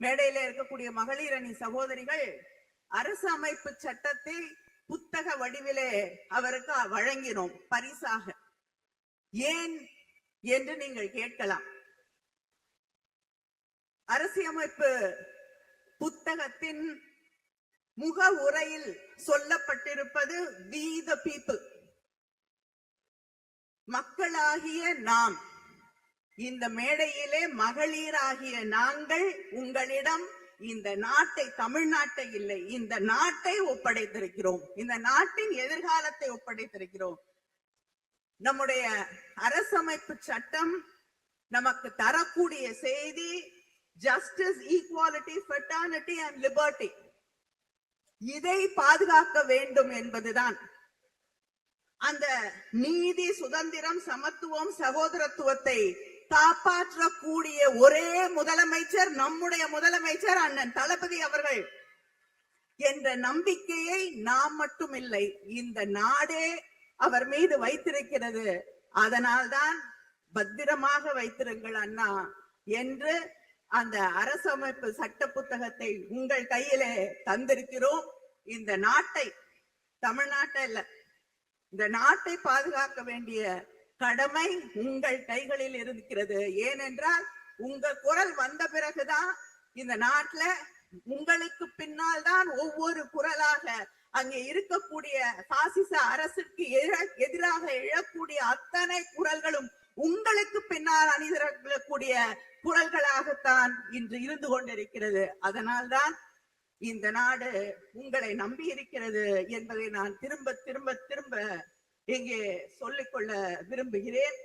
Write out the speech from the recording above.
மேடையில இருக்கக்கூடிய மகளிர் அணி சகோதரிகள் அரசு அமைப்பு சட்டத்தில் புத்தக வடிவிலே அவருக்கு வழங்கினோம் பரிசாக. ஏன் என்று நீங்கள் கேட்கலாம். அரசியமைப்பு புத்தகத்தின் முக உரையில் சொல்லப்பட்டிருப்பது வி த பீப்புள். மக்களாகிய நாம். இந்த மேடையிலே மகளிராகிய நாங்கள் உங்களிடம் இந்த நாட்டை தமிழ்நாட்டை இல்லை இந்த நாட்டை ஒப்படைத்திருக்கிறோம். இந்த நாட்டின் எதிர்காலத்தை ஒப்படைத்திருக்கிறோம். நம்முடைய அரசமைப்பு சட்டம் நமக்கு தரக்கூடிய செய்தி justice equality fraternity and liberty இதை பாதுகாக்க வேண்டும் என்பதுதான். அந்த நீதி சுதந்திரம் சமத்துவம் சகோதரத்துவத்தை காப்பாற்றக்கூடிய ஒரே முதலமைச்சர் நம்முடைய முதலமைச்சர் அண்ணன் தளபதி அவர்கள். என்ற நம்பிக்கையை நாம் மட்டும் இல்லை இந்த நாடே அவர் மீது வைத்திருக்கிறது. அதனால்தான் பத்திரமாக வைத்திருங்கள் அண்ணா என்று அந்த அரசமைப்பு சட்ட புத்தகத்தை உங்கள் கையிலே தந்திருக்கிறோம். இந்த நாட்டை தமிழ்நாட்டை இல்ல இந்த நாட்டை பாதுகாக்க வேண்டிய கடமை உங்கள் கைகளில் இருக்கிறது ஏனென்றால் உங்க குரல் வந்த பிறகுதான் இந்த நாட்டுல உங்களுக்கு பின்னால் தான் ஒவ்வொரு குரலாக அங்கே இருக்கக்கூடிய பாசிச அரசுக்கு எதிராக எழக்கூடிய அத்தனை குரல்களும் உங்களுக்கு பின்னால் அணிதிரக்கூடிய குரல்களாகத்தான் இன்று இருந்து கொண்டிருக்கிறது. அதனால்தான் இந்த நாடு உங்களை நம்பி இருக்கிறது என்பதை நான் திரும்ப திரும்ப திரும்ப இங்கே சொல்லிக்கொள்ள விரும்புகிறேன்.